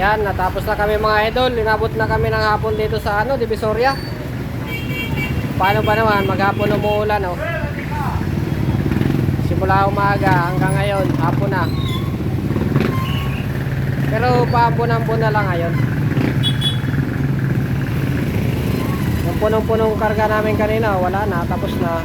Yan, natapos na kami mga idol. Inabot na kami ng hapon dito sa ano, Divisoria. Paano ba naman? Maghapon umuulan, oh. Simula umaga hanggang ngayon, hapon na. Pero paambon-ambon na lang ngayon. Yung punong-punong karga namin kanina, wala na, tapos na.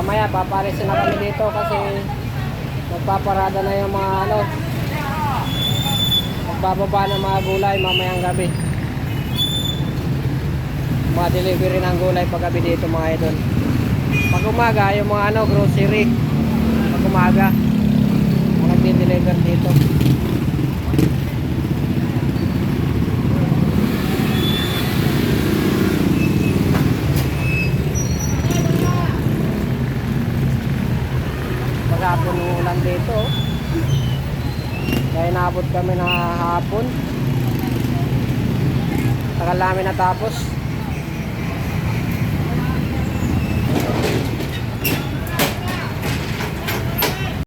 Mamaya paparisin na kami dito kasi magpaparada na yung mga ano. Magbababa ng mga gulay mamayang gabi. Mga delivery ng gulay pag gabi dito mga idol. Pag umaga yung mga ano grocery. Pag umaga mga nagdi-deliver dito maghapon ng ulan dito. Kaya naabot kami na hapon. Tagal namin natapos